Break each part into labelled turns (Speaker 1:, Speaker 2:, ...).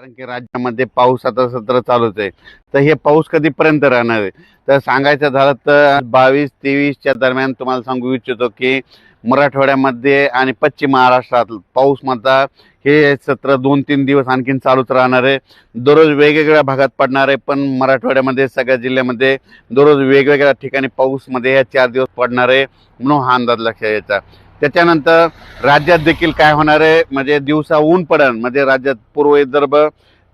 Speaker 1: कारण की राज्यामध्ये पाऊस आता सत्र चालूच आहे. तर हे पाऊस कधीपर्यंत राहणार आहे? तर सांगायचं झालं तर बावीस तेवीसच्या दरम्यान तुम्हाला सांगू इच्छितो की मराठवाड्यामध्ये आणि पश्चिम महाराष्ट्रात पाऊस मात्र हे सत्र दोन तीन दिवस आणखीन चालूच राहणार आहे. दररोज वेगवेगळ्या भागात पडणार आहे पण मराठवाड्यामध्ये सगळ्या जिल्ह्यामध्ये दररोज वेगवेगळ्या ठिकाणी पाऊसमध्ये ह्या चार दिवस पडणार आहे म्हणून हा अंदाज लक्षात यायचा त्याच्यानंतर राज्यात देखील काय होणार आहे? म्हणजे दिवसा ऊन पडन. म्हणजे राज्यात पूर्व विदर्भ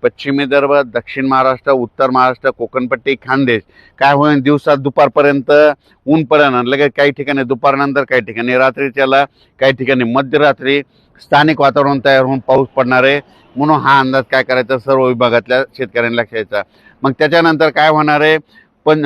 Speaker 1: पश्चिम विदर्भ दक्षिण महाराष्ट्र उत्तर महाराष्ट्र कोकणपट्टी खानदेश. काय होईल दिवसात दुपारपर्यंत ऊन पडन आणि लगेच काही ठिकाणी दुपारनंतर काही ठिकाणी रात्रीच्याला काही ठिकाणी मध्यरात्री स्थानिक वातावरण तयार होऊन पाऊस पडणार आहे. म्हणून हा अंदाज काय करायचा? सर्व विभागातल्या शेतकऱ्यांना लक्षायचा मग त्याच्यानंतर काय होणार आहे? पण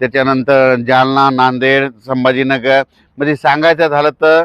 Speaker 1: त्याच्यानंतर जालना नांदेड संभाजीनगर. म्हणजे सांगायचं झालं तर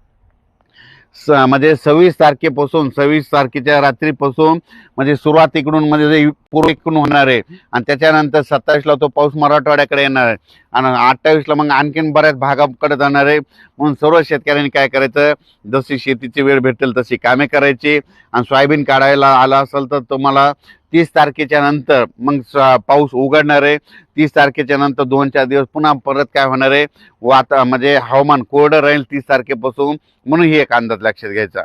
Speaker 1: स म्हणजे सव्वीस तारखेपासून सव्वीस तारखेच्या रात्रीपासून म्हणजे सुरुवात इकडून म्हणजे पूर्व इकडून होणार आहे. आणि त्याच्यानंतर सत्तावीसला तो पाऊस मराठवाड्याकडे येणार आहे. आणि अठ्ठावीसला मग आणखीन बऱ्याच भागाकडे जाणार आहे. म्हणून सर्व शेतकऱ्यांनी काय करायचं? जशी शेतीची वेळ भेटेल तशी कामे करायची. आणि सोयाबीन काढायला आला असेल तर तुम्हाला तीस तारखेच्या नंतर मग स- पाऊस उघडणार आहे. तीस तारखेच्या नंतर दोन चार दिवस पुन्हा परत काय होणार आहे? वाता म्हणजे हवामान कोरडं राहील तीस तारखेपासून. म्हणून ही एक अंदाज लक्षात घ्यायचा.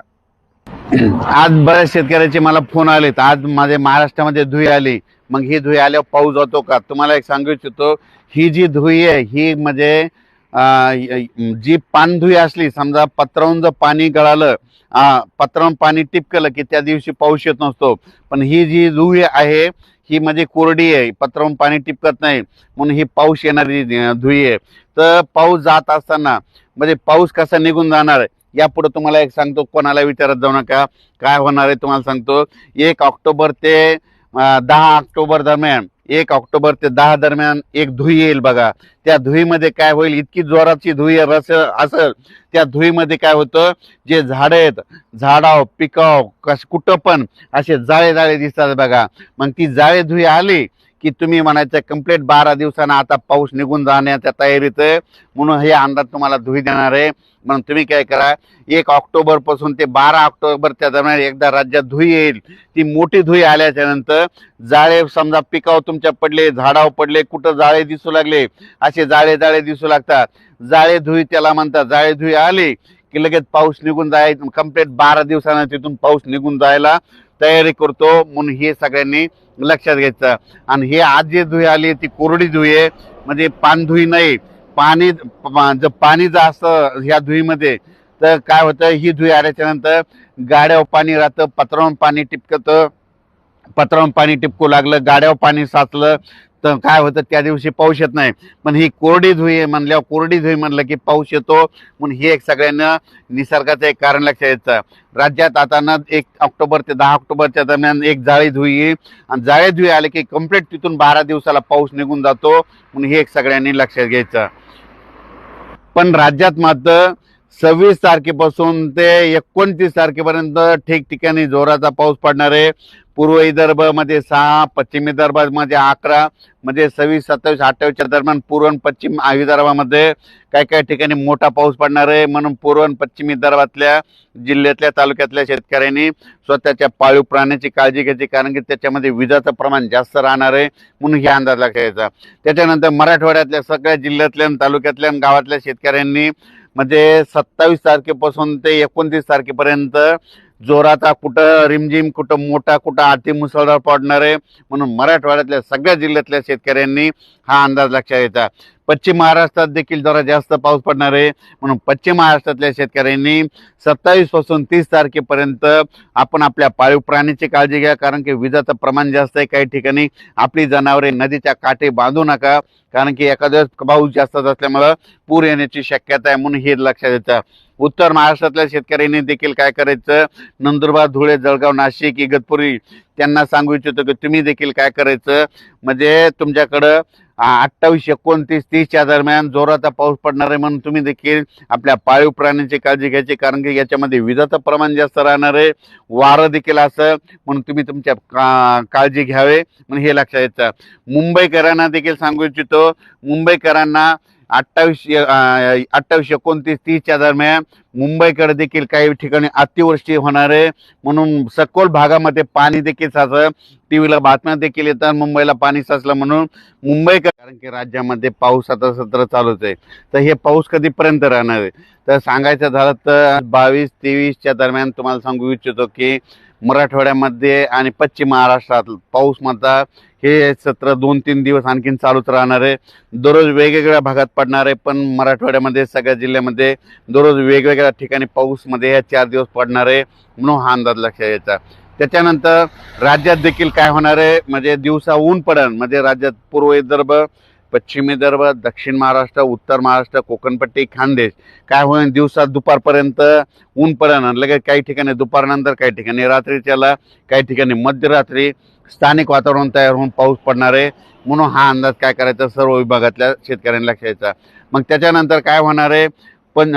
Speaker 1: आज बऱ्याच शेतकऱ्याचे मला फोन आलेत. आज माझे महाराष्ट्रामध्ये धुई आली. मग ही धुई आल्यावर पाऊस होतो का? तुम्हाला एक सांगू इच्छितो ही जी धुई आहे ही म्हणजे जी पानधुई असली समजा पत्रावून जर पाणी गळालं पत्रावून पाणी टिपकलं की त्या दिवशी पाऊस येत नसतो. पण ही जी धुई आहे ही म्हणजे कोरडी आहे पत्रावून पाणी टिपकत नाही म्हणून ही पाऊस येणारी धुई आहे. तर पाऊस जात असताना म्हणजे पाऊस कसा निघून जाणार आहे यापुढे तुम्हाला एक सांगतो कोणाला विचारत जाऊ नका. काय होणार आहे तुम्हाला सांगतो. एक ऑक्टोबर ते दहा ऑक्टोबर दरम्यान एक ऑक्टोबर ते दहा दरम्यान एक धुई येईल बघा. त्या धुईमध्ये काय होईल? इतकी जोराची धुई रस असेल त्या धुईमध्ये काय होतं? जे झाडं आहेत झाडाव पिकाव कश कुठं पण असे जाळे जाळे दिसतात बघा. मग ती जाळे धुई आली की तुम्ही म्हणायचं कंप्लीट बारा दिवसानं आता पाऊस निघून जाण्याच्या तयारीत म्हणून हे अंदाज तुम्हाला धुई देणार आहे. म्हणून तुम्ही काय करा एक ऑक्टोबरपासून ते बारा ऑक्टोबरच्या दरम्यान एकदा राज्यात धुई येईल. ती मोठी धुई आल्याच्यानंतर जाळे समजा पिकावर तुमच्या पडले झाडावर पडले कुठं जाळे दिसू लागले असे जाळे जाळे दिसू लागतात. जाळे धुई त्याला म्हणतात जाळे धुई आली की लगेच पाऊस निघून जाय कंप्लीट बारा दिवसानं तिथून पाऊस निघून जायला तयारी करतो म्हणून हे सगळ्यांनी लक्षात घ्यायचं. आणि हे आज जे धुई आली ती कोरडी धुई आहे. म्हणजे पानधुई नाही पाणी जर पाणी जर असतं ह्या धुईमध्ये तर काय होतं ही धुई आल्याच्यानंतर गाड्यावर पाणी राहतं पत्रावर पाणी टिपकतं. पत्रावर पाणी टिपकू लागलं गाड्यावर पाणी साचलं तर काय होतं त्या दिवशी पाऊस येत नाही. पण ही कोरडी धुई आहे म्हणल्यावर कोरडी धुई म्हणलं की पाऊस येतो. म्हणून हे एक सगळ्यांना निसर्गाचं एक कारण लक्षात येतं. राज्यात आता ना एक ऑक्टोबर ते दहा ऑक्टोबरच्या दरम्यान एक जाळी धुई आणि जाळी धुई आले की कंप्लीट तिथून बारा दिवसाला पाऊस निघून जातो. म्हणून हे एक सगळ्यांनी लक्षात घ्यायचं. पण राज्यात मात्र सव्वीस तारखेपासून ते एकोणतीस तारखेपर्यंत ठिकठिकाणी जोराचा पाऊस पडणार आहे. पूर्व विदर्भमध्ये सहा पश्चिम विदर्भामध्ये अकरा म्हणजे सव्वीस सत्तावीस अठ्ठावीसच्या दरम्यान पूर्व आणि पश्चिम विदर्भामध्ये काही काही ठिकाणी मोठा पाऊस पडणार आहे. म्हणून पूर्व आणि पश्चिम विदर्भातल्या जिल्ह्यातल्या तालुक्यातल्या शेतकऱ्यांनी स्वतःच्या पाळीव प्राण्याची काळजी घ्यायची कारण की त्याच्यामध्ये विजाचं प्रमाण जास्त राहणार आहे. म्हणून हे अंदाज लक्षात घ्यायचा. त्याच्यानंतर मराठवाड्यातल्या सगळ्या जिल्ह्यातल्या तालुक्यातल्या गावातल्या शेतकऱ्यांनी म्हणजे सत्तावीस तारखेपासून ते एकोणतीस तारखेपर्यंत जोराचा कुठं रिमझिम कुठं मोठा कुठं अति मुसळधार पडणार आहे म्हणून मराठवाड्यातल्या सगळ्या जिल्ह्यातल्या शेतकऱ्यांनी हा अंदाज लक्षात घ्यायचा पश्चिम महाराष्ट्रात देखील जरा जास्त पाऊस पडणार आहे. म्हणून पश्चिम महाराष्ट्रातल्या शेतकऱ्यांनी सत्तावीसपासून तीस तारखेपर्यंत आपण आपल्या पाळीव प्राण्याची काळजी घ्या. कारण की विजाचं प्रमाण जास्त आहे काही ठिकाणी. आपली जनावरे नदीच्या काठी बांधू नका. कारण की एखाद्या पाऊस जास्त असल्यामुळं पूर येण्याची शक्यता आहे म्हणून हे लक्षात येतं. उत्तर महाराष्ट्रातल्या शेतकऱ्यांनी देखील काय करायचं? नंदुरबार धुळे जळगाव नाशिक इगतपुरी त्यांना सांगू इच्छितो की तुम्ही देखील काय करायचं? म्हणजे तुमच्याकडं अठ्ठावीस एकोणतीस तीसच्या दरम्यान जोराचा पाऊस पडणार आहे म्हणून तुम्ही देखील आपल्या पाळीव प्राण्यांची काळजी घ्यायची कारण की याच्यामध्ये विजाचं प्रमाण जास्त राहणार आहे. वारं देखील असं म्हणून तुम्ही तुमच्या का काळजी घ्यावे. म्हणून हे लक्षात येतं. मुंबईकरांना देखील सांगू इच्छितो. मुंबईकरांना अठ्ठावीसशे अठ्ठावीसशे एकोणतीस तीसच्या दरम्यान मुंबईकडे देखील काही ठिकाणी अतिवृष्टी होणार आहे. म्हणून सखोल भागामध्ये पाणी देखील साचलं. टी व्हीला बातम्या देखील येतात. मुंबईला पाणी साचलं म्हणून मुंबई कारण की राज्यामध्ये पाऊस आता सत्र चालूच आहे. तर हे पाऊस कधीपर्यंत राहणार आहे? तर सांगायचं झालं तर बावीस तेवीसच्या दरम्यान तुम्हाला सांगू इच्छितो की मराठवाड्यामध्ये आणि पश्चिम महाराष्ट्रात पाऊस मात्र हे सत्र दोन तीन दिवस आणखीन चालूच राहणार आहे. दररोज वेगवेगळ्या भागात पडणार आहे पण मराठवाड्यामध्ये सगळ्या जिल्ह्यामध्ये दररोज वेगवेगळ्या ठिकाणी पाऊसमध्ये ह्या चार दिवस पडणार आहे म्हणून हा अंदाज लक्षात यायचा त्याच्यानंतर राज्यात देखील काय होणार आहे? म्हणजे दिवसा ऊन पडण म्हणजे राज्यात पूर्व विदर्भ पश्चिम विदर्भ दक्षिण महाराष्ट्र उत्तर महाराष्ट्र कोकणपट्टी खानदेश. काय होईल दिवसात दुपारपर्यंत ऊन पडन लगेच काही ठिकाणी दुपारनंतर काही ठिकाणी रात्रीच्याला काही ठिकाणी मध्यरात्री स्थानिक वातावरण तयार होऊन पाऊस पडणार आहे. म्हणून हा अंदाज काय करायचा? सर्व विभागातल्या शेतकऱ्यांनी लक्षात मग त्याच्यानंतर काय होणार आहे? पण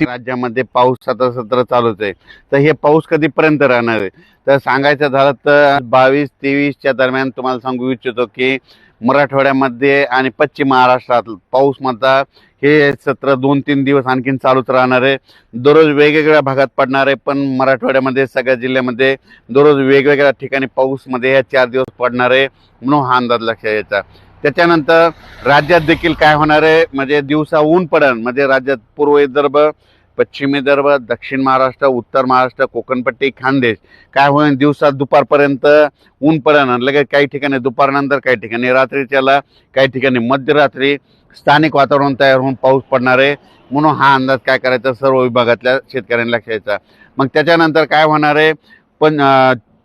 Speaker 1: राज्यामध्ये राज्यामध्ये पावसाचं सत्र चालूच आहे. तर हे पाऊस कधीपर्यंत राहणार आहे? तर सांगायचं झालं तर बावीस तेवीसच्या दरम्यान तुम्हाला सांगू इच्छितो की मराठवाड्यामध्ये आणि पश्चिम महाराष्ट्रात पाऊस मात्र हे सत्र दोन तीन दिवस आणखीन चालूच राहणार आहे. दररोज वेगवेगळ्या भागात पडणार आहे पण मराठवाड्यामध्ये सगळ्या जिल्ह्यामध्ये दररोज वेगवेगळ्या ठिकाणी पाऊसमध्ये ह्या चार दिवस पडणार आहे. म्हणून हा अंदाज लक्षात यायचा त्याच्यानंतर राज्यात देखील काय होणार आहे? म्हणजे दिवसा ऊन पडण म्हणजे राज्यात पूर्व विदर्भ पश्चिम विदर्भ दक्षिण महाराष्ट्र उत्तर महाराष्ट्र कोकणपट्टी खानदेश. काय होईल दिवसात दुपारपर्यंत ऊन पडन. लगेच काही ठिकाणी दुपारनंतर काही ठिकाणी रात्रीच्याला काही ठिकाणी मध्यरात्री स्थानिक वातावरण तयार होऊन पाऊस पडणार आहे. म्हणून हा अंदाज काय करायचा? सर्व विभागातल्या शेतकऱ्यांनी लक्षात यायचा मग त्याच्यानंतर काय होणार आहे? पण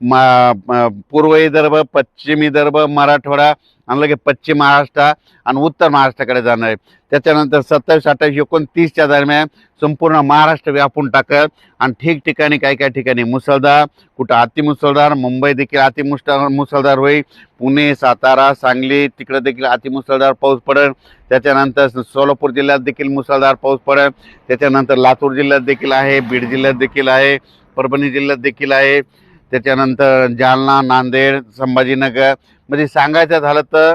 Speaker 1: पूर्व विदर्भ पश्चिम विदर्भ मराठवाडा आणि लगे पश्चिम महाराष्ट्र आणि उत्तर महाराष्ट्राकडे जाणार आहे. त्याच्यानंतर सत्तावीस अठ्ठावीस एकोणतीसच्या दरम्यान संपूर्ण महाराष्ट्र व्यापून टाकत आणि ठिकठिकाणी काही काही ठिकाणी मुसळधार कुठं अतिमुसळधार मुंबई देखील अतिमुष्ट मुसळधार होईल. पुणे सातारा सांगली तिकडे देखील अतिमुसळधार पाऊस पडेल. त्याच्यानंतर सोलापूर जिल्ह्यात देखील मुसळधार पाऊस पडेल. त्याच्यानंतर लातूर जिल्ह्यात देखील आहे बीड जिल्ह्यात देखील आहे परभणी जिल्ह्यात देखील आहे. त्याच्यानंतर जालना नांदेड संभाजीनगर. म्हणजे सांगायचं झालं तर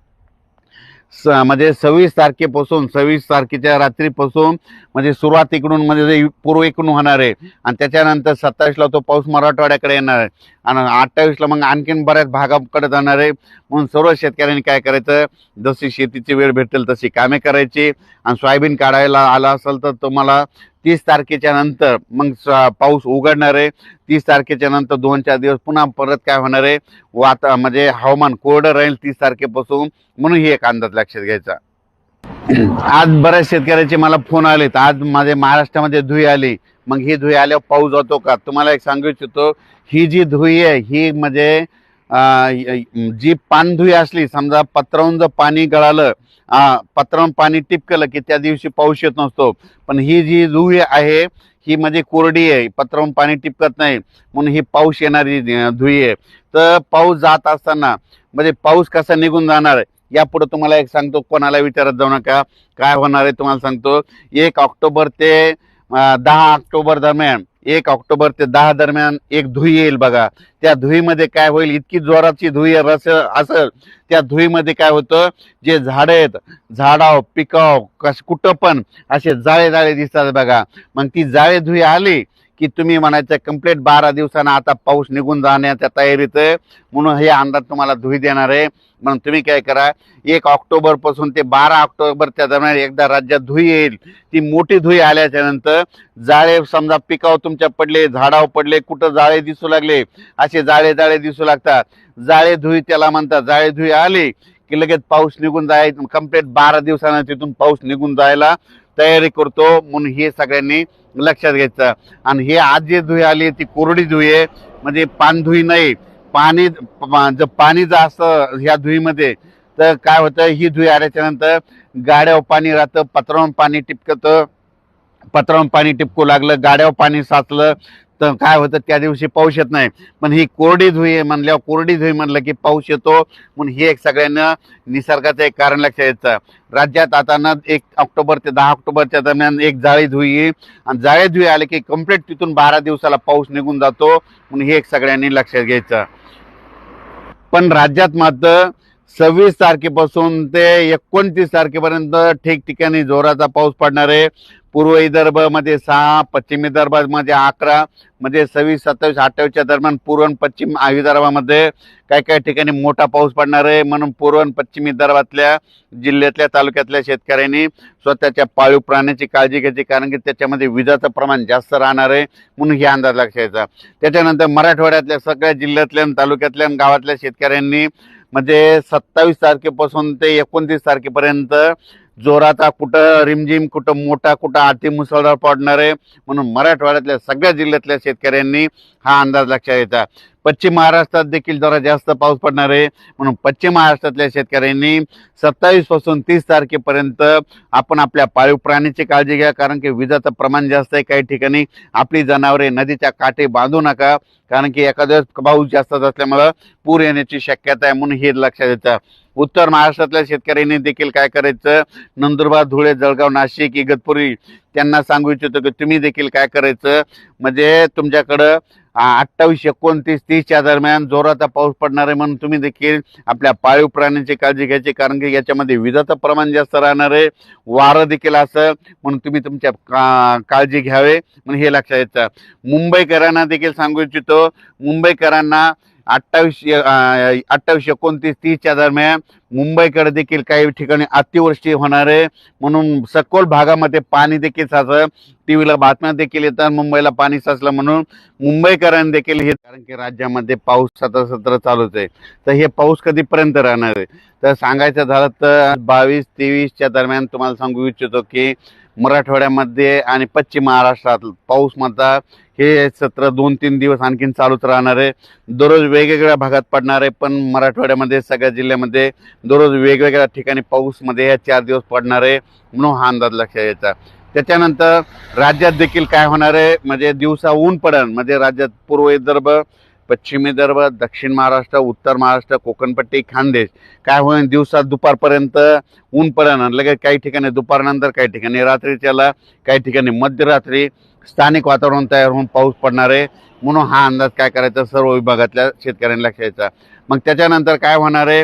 Speaker 1: स म्हणजे सव्वीस तारखेपासून सव्वीस तारखेच्या रात्रीपासून म्हणजे सुरुवात इकडून म्हणजे पूर्व इकडून होणार आहे. आणि त्याच्यानंतर सत्तावीसला तो पाऊस मराठवाड्याकडे येणार आहे. आणि अठ्ठावीसला मग आणखीन बऱ्याच भागाकडे जाणार आहे. म्हणून सर्व शेतकऱ्यांनी काय करायचं? जशी शेतीची वेळ भेटेल तशी कामे करायची. आणि सोयाबीन काढायला आला असेल तर तुम्हाला तीस तारखेच्या नंतर मग स- पाऊस उघडणार आहे. तीस तारखेच्या नंतर दोन चार दिवस पुन्हा परत काय होणार आहे? वाता म्हणजे हवामान कोरडं राहील तीस तारखेपासून. म्हणून ही एक अंदाज लक्षात घ्यायचा. आज बऱ्याच शेतकऱ्याचे मला फोन आलेत. आज माझे महाराष्ट्रामध्ये धुई आली. मग ही धुई आल्यावर पाऊस जातो का? तुम्हाला एक सांगू इच्छितो ही जी धुई आहे ही म्हणजे जी पानधुई असली समजा पत्रावून जर पाणी गळालं पत्रावून पाणी टिपकलं की त्या दिवशी पाऊस येत नसतो. पण ही जी धुई आहे ही म्हणजे कोरडी आहे पत्रावून पाणी टिपकत नाही म्हणून ही पाऊस येणारी धुई आहे. तर पाऊस जात असताना म्हणजे पाऊस कसा निघून जाणार आहे यापुढे तुम्हाला एक सांगतो कोणाला विचारत जाऊ नका. काय होणार आहे तुम्हाला सांगतो. एक ऑक्टोबर ते दहा ऑक्टोबर दरम्यान एक ऑक्टोबर ते दहा दरम्यान एक धुई येईल बघा. त्या धुईमध्ये काय होईल? इतकी जोराची धुई रस असेल त्या धुईमध्ये काय होतं? जे झाडं आहेत झाडाव पिकाव कस कुठं पण असे जाळे जाळे दिसतात बघा. मग ती जाळे धुई आली की तुम्ही म्हणायचं कंप्लीट बारा दिवसानं आता पाऊस निघून जाण्याच्या तयारीत म्हणून हे अंदाज तुम्हाला धुई देणार आहे. म्हणून तुम्ही काय करा एक ऑक्टोबरपासून ते बारा ऑक्टोबरच्या दरम्यान एकदा राज्यात धुई येईल. ती मोठी धुई आल्याच्यानंतर जाळे समजा पिकावर तुमच्या पडले झाडावर पडले कुठं जाळे दिसू लागले असे जाळे जाळे दिसू लागतात. जाळे धुई त्याला म्हणतात जाळे धुई आली की लगेच पाऊस निघून जाय कंप्लीट बारा दिवसानं तिथून पाऊस निघून जायला तयारी करतो म्हणून हे सगळ्यांनी लक्षात घ्यायचं. आणि हे आज जे धुई आली ती कोरडी धुई आहे. म्हणजे पानधुई नाही पाणी जर पाणी जर असतं ह्या धुईमध्ये तर काय होतं ही धुई आल्याच्यानंतर गाड्यावर पाणी राहतं पत्रावर पाणी टिपकतं. पत्रावर पाणी टिपकू लागलं गाड्यावर पाणी साचलं तर काय होतं त्या दिवशी पाऊस येत नाही. पण ही कोरडी धुई आहे म्हणल्यावर कोरडी धुई म्हणलं की पाऊस येतो. म्हणून हे एक सगळ्यांना निसर्गाचं एक कारण लक्षात यायचं राज्यात आता ना एक ऑक्टोबर ते दहा ऑक्टोबरच्या दरम्यान एक जाळी धुई येईल आणि जाळी धुई आले की कंप्लीट तिथून बारा दिवसाला पाऊस निघून जातो. म्हणून हे एक सगळ्यांनी लक्षात घ्यायचं. पण राज्यात मात्र सव्वीस तारखेपासून ते एकोणतीस तारखेपर्यंत ठिकठिकाणी जोराचा पाऊस पडणार आहे. पूर्व विदर्भमध्ये सहा पश्चिम विदर्भामध्ये अकरा म्हणजे सव्वीस सत्तावीस अठ्ठावीसच्या दरम्यान पूर्व आणि पश्चिम विदर्भामध्ये काही काही ठिकाणी मोठा पाऊस पडणार आहे. म्हणून पूर्व आणि पश्चिम विदर्भातल्या जिल्ह्यातल्या तालुक्यातल्या शेतकऱ्यांनी स्वतःच्या पाळीव प्राण्याची काळजी घ्यायची कारण की त्याच्यामध्ये विजाचं प्रमाण जास्त राहणार आहे म्हणून हे अंदाज लक्षायचा त्याच्यानंतर मराठवाड्यातल्या सगळ्या जिल्ह्यातल्या तालुक्यातल्या गावातल्या शेतकऱ्यांनी म्हणजे सत्तावीस तारखेपासून ते एकोणतीस तारखेपर्यंत जोराचा कुठं रिमझिम कुठं मोठा कुठं अति मुसळधार पडणार आहे म्हणून मराठवाड्यातल्या सगळ्या जिल्ह्यातल्या शेतकऱ्यांनी हा अंदाज लक्षात घ्यायचा पश्चिम महाराष्ट्रात देखील जरा जास्त पाऊस पडणार आहे. म्हणून पश्चिम महाराष्ट्रातल्या शेतकऱ्यांनी सत्तावीसपासून तीस तारखेपर्यंत आपण आपल्या पाळीव प्राण्याची काळजी घ्या. कारण की विजाचं प्रमाण जास्त आहे काही ठिकाणी. आपली जनावरे नदीच्या काठी बांधू नका. कारण की एखाद्या वेळेस पाऊस जास्त असल्यामुळं पूर येण्याची शक्यता आहे म्हणून हे लक्षात येतं. उत्तर महाराष्ट्रातल्या शेतकऱ्यांनी देखील काय करायचं? नंदुरबार धुळे जळगाव नाशिक इगतपुरी त्यांना सांगू इच्छितो की तुम्ही देखील काय करायचं? म्हणजे तुमच्याकडं अठ्ठावीस एकोणतीस तीसच्या दरम्यान जोराचा पाऊस पडणार आहे म्हणून तुम्ही देखील आपल्या पाळीव प्राण्यांची काळजी घ्यायची कारण की याच्यामध्ये विजाचं प्रमाण जास्त राहणार आहे. वारं देखील असं म्हणून तुम्ही तुमच्या का काळजी घ्यावे म्हणून हे लक्षात यायचं मुंबईकरांना देखील सांगू इच्छितो मुंबईकरांना अठ्ठावीस अठ्ठावीस एकोणतीस तीसच्या दरम्यान मुंबईकडे देखील काही ठिकाणी अतिवृष्टी होणार आहे. म्हणून सखोल भागामध्ये पाणी देखील साचलं. टीव्हीला बातम्या देखील येतात. मुंबईला पाणी साचलं म्हणून मुंबईकरांनी देखील हे कारण की राज्यामध्ये पाऊस सतत सत्र चालूच आहे. तर हे पाऊस कधीपर्यंत राहणार आहे? तर सांगायचं झालं तर बावीस तेवीसच्या दरम्यान तुम्हाला सांगू इच्छितो की मराठवाड्यामध्ये आणि पश्चिम महाराष्ट्रात पाऊस मात्र हे सत्र दोन तीन दिवस आणखीन चालूच राहणार आहे. दररोज वेगवेगळ्या भागात पडणार आहे. पण मराठवाड्यामध्ये सगळ्या जिल्ह्यामध्ये दररोज वेगवेगळ्या ठिकाणी पाऊसमध्ये ह्या चार दिवस पडणार आहे म्हणून हा अंदाज लक्षात यायचा त्याच्यानंतर राज्यात देखील काय होणार आहे? म्हणजे दिवसा ऊन पडण म्हणजे राज्यात पूर्व विदर्भ पश्चिम विदर्भ दक्षिण महाराष्ट्र उत्तर महाराष्ट्र कोकणपट्टी खानदेश काय होईल दिवसात दुपारपर्यंत ऊन पडन लगेच काही ठिकाणी दुपारनंतर काही ठिकाणी रात्रीच्याला काही ठिकाणी मध्यरात्री स्थानिक वातावरण तयार होऊन पाऊस पडणार आहे. म्हणून हा अंदाज काय करायचा? सर्व विभागातल्या शेतकऱ्यांनी लक्षात यायचा मग त्याच्यानंतर काय होणार आहे?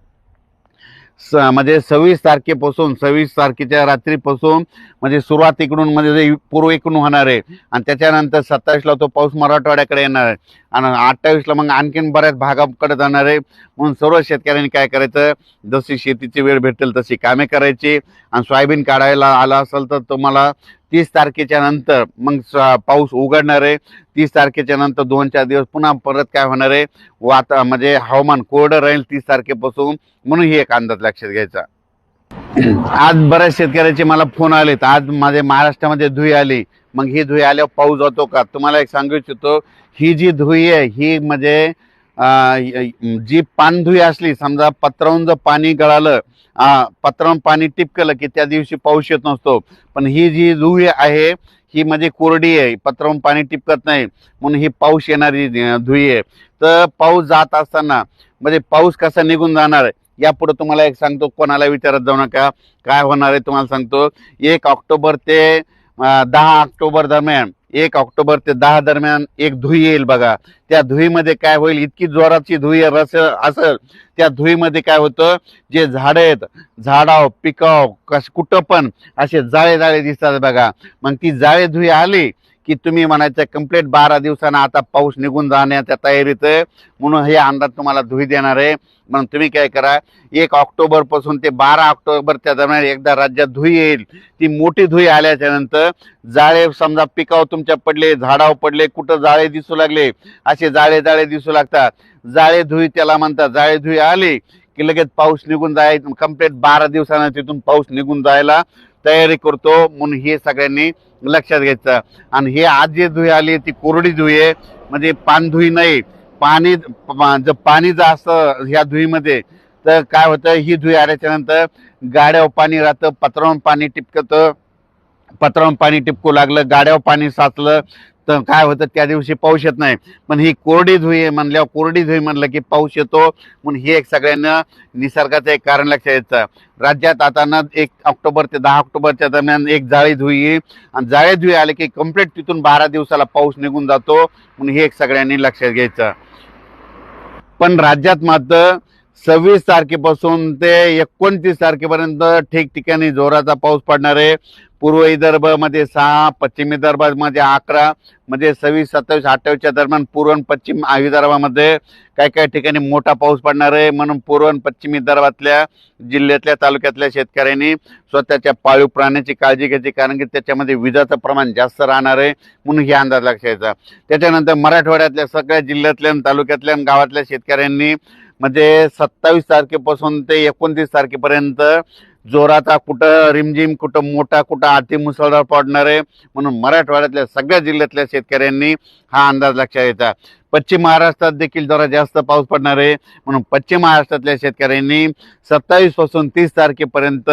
Speaker 1: स म्हणजे सव्वीस तारखेपासून सव्वीस तारखेच्या रात्रीपासून म्हणजे सुरुवात इकडून म्हणजे पूर्व इकडून होणार आहे. आणि त्याच्यानंतर सत्तावीसला तो पाऊस मराठवाड्याकडे येणार आहे. आणि अठ्ठावीसला मग आणखीन बऱ्याच भागाकडे जाणार आहे. म्हणून सर्व शेतकऱ्यांनी काय करायचं? जशी शेतीची वेळ भेटेल तशी कामे करायची. आणि सोयाबीन काढायला आला असेल तर तुम्हाला तीस तारखेच्या नंतर मग स- पाऊस उघडणार आहे. तीस तारखेच्या नंतर दोन चार दिवस पुन्हा परत काय होणार आहे? वाता म्हणजे हवामान कोरडं राहील तीस तारखेपासून. म्हणून ही एक अंदाज लक्षात घ्यायचा. आज बऱ्याच शेतकऱ्याचे मला फोन आलेत. आज माझे महाराष्ट्रामध्ये धुई आली. मग ही धुई आल्यावर पाऊस जातो का? तुम्हाला एक सांगू इच्छितो ही जी धुई आहे ही म्हणजे जी पानधुई असली समजा पत्रावून जर पाणी गळालं पत्रावून पाणी टिपकलं की त्या दिवशी पाऊस येत नसतो. पण ही जी धुई आहे ही म्हणजे कोरडी आहे पत्रावून पाणी टिपकत नाही म्हणून ही पाऊस येणारी धुई आहे. तर पाऊस जात असताना म्हणजे पाऊस कसा निघून जाणार आहे यापुढे तुम्हाला एक सांगतो कोणाला विचारत जाऊ नका. काय होणार आहे तुम्हाला सांगतो एक ऑक्टोबर ते दहा ऑक्टोबर दरम्यान एक ऑक्टोबर ते दहा दरम्यान एक धुई येईल बघा. त्या धुईमध्ये काय होईल? इतकी जोराची धुई रस असेल त्या धुईमध्ये काय होतं? जे झाडं आहेत झाडाव पिकाव कस कुठं पण असे जाळे जाळे दिसतात बघा. मग ती जाळे धुई आली की तुम्ही म्हणायचं कंप्लीट बारा दिवसानं आता पाऊस निघून जाण्याच्या तयारीत म्हणून हे अंदाज तुम्हाला धुई देणार आहे. म्हणून तुम्ही काय करा एक ऑक्टोबरपासून ते बारा ऑक्टोबरच्या दरम्यान एकदा राज्यात धुई येईल. ती मोठी धुई आल्याच्यानंतर जाळे समजा पिकावर तुमच्या पडले झाडावर पडले कुठं जाळे दिसू लागले असे जाळे जाळे दिसू लागतात. जाळे धुई त्याला म्हणतात जाळे धुई आली की लगेच पाऊस निघून जाय कंप्लीट बारा दिवसानं तिथून पाऊस निघून जायला तयारी करतो म्हणून हे सगळ्यांनी लक्षात घ्यायचं. आणि हे आज जे धुई आली ती कोरडी धुई आहे. म्हणजे पानधुई नाही पाणी जर पाणी जर असतं ह्या धुईमध्ये तर काय होतं ही धुई आल्याच्यानंतर गाड्यावर पाणी राहतं पत्रावर पाणी टिपकतं. पत्रावर पाणी टिपकू लागलं गाड्यावर पाणी साचलं तर काय होतं त्या दिवशी पाऊस येत नाही. पण ही कोरडी धुई आहे म्हणल्यावर कोरडी धुई म्हणलं की पाऊस येतो. म्हणून हे एक सगळ्यांना निसर्गाचं एक कारण लक्षात येतं. राज्यात आता ना एक ऑक्टोबर ते दहा ऑक्टोबरच्या दरम्यान एक जाळी धुई आणि जाळी धुई आले की कंप्लीट तिथून बारा दिवसाला पाऊस निघून जातो. म्हणून हे एक सगळ्यांनी लक्षात घ्यायचं. पण राज्यात मात्र सव्वीस तारखेपासून ते एकोणतीस तारखेपर्यंत ठिकठिकाणी जोराचा पाऊस पडणार आहे. पूर्व विदर्भामध्ये सहा पश्चिम विदर्भामध्ये अकरा म्हणजे सव्वीस सत्तावीस अठ्ठावीसच्या दरम्यान पूर्व पश्चिम विदर्भामध्ये काही काही ठिकाणी मोठा पाऊस पडणार आहे. म्हणून पूर्व पश्चिम विदर्भातल्या जिल्ह्यातल्या तालुक्यातल्या शेतकऱ्यांनी स्वतःच्या पाळीव प्राण्याची काळजी घ्यायची कारण की त्याच्यामध्ये विजाचं प्रमाण जास्त राहणार आहे. म्हणून हे अंदाज लक्षात त्याच्यानंतर मराठवाड्यातल्या सगळ्या जिल्ह्यातल्या तालुक्यातल्या गावातल्या शेतकऱ्यांनी म्हणजे सत्तावीस तारखेपासून ते एकोणतीस तारखेपर्यंत जोराचा कुठं रिमझिम कुठं मोठा कुठं अति मुसळधार पडणार आहे म्हणून मराठवाड्यातल्या सगळ्या जिल्ह्यातल्या शेतकऱ्यांनी हा अंदाज लक्षात येतात पश्चिम महाराष्ट्रात देखील जरा जास्त पाऊस पडणार आहे. म्हणून पश्चिम महाराष्ट्रातल्या शेतकऱ्यांनी सत्तावीसपासून तीस तारखेपर्यंत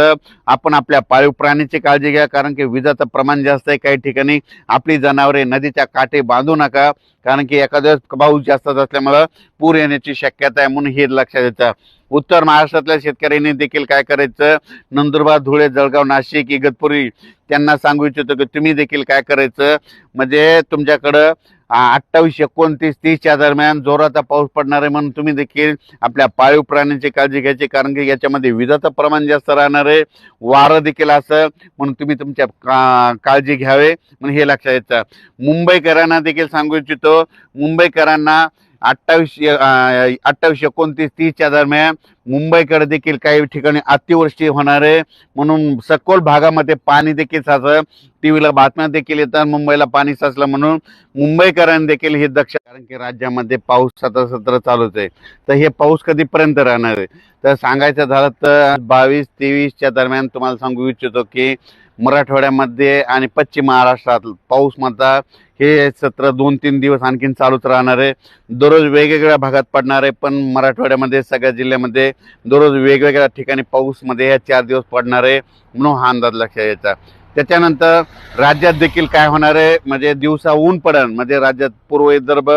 Speaker 1: आपण आपल्या पाळीव प्राण्याची काळजी घ्या. कारण की विजाचं प्रमाण जास्त आहे काही ठिकाणी. आपली जनावरे नदीच्या काठी बांधू नका. कारण की एखाद्या पाऊस जास्त असल्यामुळं पूर येण्याची शक्यता आहे म्हणून हे लक्षात येतं. उत्तर महाराष्ट्रातल्या शेतकऱ्यांनी देखील काय करायचं? नंदुरबार धुळे जळगाव नाशिक इगतपुरी त्यांना सांगू इच्छितो की तुम्ही देखील काय करायचं? म्हणजे तुमच्याकडं अठ्ठावीस एकोणतीस तीसच्या दरम्यान जोराचा पाऊस पडणार आहे म्हणून तुम्ही देखील आपल्या पाळीव प्राण्यांची काळजी घ्यायची कारण की याच्यामध्ये विजाचं प्रमाण जास्त राहणार आहे. वारं देखील असं म्हणून तुम्ही तुमच्या का काळजी घ्यावे. म्हणून हे लक्षात येतं. मुंबईकरांना देखील सांगू इच्छितो. मुंबईकरांना अठ्ठावीसशे अठ्ठावीसशे एकोणतीस तीसच्या दरम्यान मुंबईकडे देखील काही ठिकाणी अतिवृष्टी होणार आहे. म्हणून सखोल भागामध्ये पाणी देखील साचलं. टी व्हीला बातम्या देखील येतात. मुंबईला पाणी साचलं म्हणून मुंबईकरांनी देखील हे दक्ष कारण की राज्यामध्ये पाऊस सतत सत्र चालूच आहे. तर हे पाऊस कधीपर्यंत राहणार आहे? तर सांगायचं झालं तर बावीस तेवीसच्या दरम्यान तुम्हाला सांगू इच्छितो की मराठवाड्यामध्ये आणि पश्चिम महाराष्ट्रात पाऊस मात्र हे सत्र दोन तीन दिवस आणखीन चालूच राहणार आहे. दररोज वेगवेगळ्या भागात पडणार आहे पण मराठवाड्यामध्ये सगळ्या जिल्ह्यामध्ये दररोज वेगवेगळ्या ठिकाणी पाऊसमध्ये या चार दिवस पडणार आहे म्हणून हा अंदाज लक्षात यायचा त्याच्यानंतर राज्यात देखील काय होणार आहे म्हणजे दिवसा ऊन पडन म्हणजे राज्यात पूर्व विदर्भ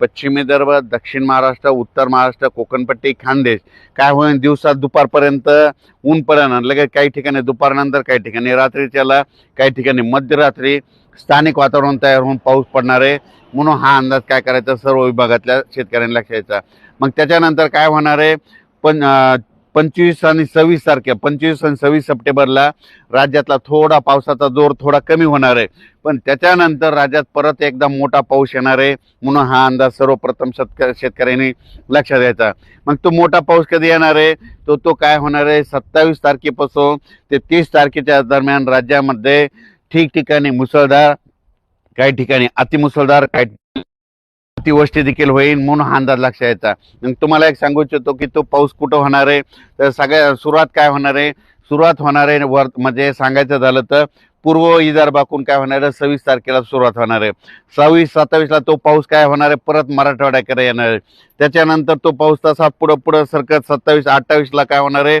Speaker 1: पश्चिम विदर्भ दक्षिण महाराष्ट्र उत्तर महाराष्ट्र कोकणपट्टी खानदेश काय होईल दिवसात दुपारपर्यंत ऊन पडन लगेच काही ठिकाणी दुपारनंतर काही ठिकाणी रात्रीच्याला काही ठिकाणी मध्यरात्री स्थानिक वातावरण तयार होऊन पाऊस पडणार आहे. म्हणून हा अंदाज काय करायचा? सर्व विभागातल्या शेतकऱ्यांना लक्षात मग त्याच्यानंतर काय होणार आहे? पण पंचवीस आणि सव्वीस तारखे पंचवीस आणि सव्वीस सप्टेंबरला राज्यातला थोडा पावसाचा जोर थोडा कमी होणार आहे. पण त्याच्यानंतर राज्यात परत एकदा मोठा पाऊस येणार आहे. म्हणून हा अंदाज सर्वप्रथम शेतक शेतकऱ्यांनी लक्षात द्यायचा मग तो मोठा पाऊस कधी येणार आहे? तो तो काय होणार आहे? सत्तावीस तारखेपासून ते तीस तारखेच्या दरम्यान राज्यामध्ये ठिकठिकाणी मुसळधार काही ठिकाणी अतिमुसळधार काही अतिवृष्टी देखील होईल म्हणून हा अंदाज लक्षात यायचा मग तुम्हाला एक सांगू इच्छितो की तो पाऊस कुठं होणार आहे? तर सगळ्या सुरुवात काय होणार आहे? सुरुवात होणार आहे वर म्हणजे सांगायचं झालं तर पूर्व विदर्भाकून काय होणार आहे? सव्वीस तारखेला सुरुवात होणार आहे. सव्वीस सत्तावीसला तो पाऊस काय होणार आहे? परत मराठवाड्याकडे येणार आहे. त्याच्यानंतर तो पाऊस तसा पुढं पुढं सरकत सत्तावीस अठ्ठावीसला काय होणार आहे?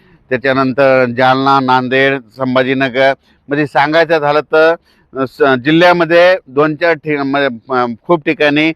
Speaker 1: त्याच्यानंतर जालना नांदेड संभाजीनगर. म्हणजे सांगायचं झालं तर जिल्ह्यामध्ये दोन चार ठिक म्हणजे, खूप ठिकाणी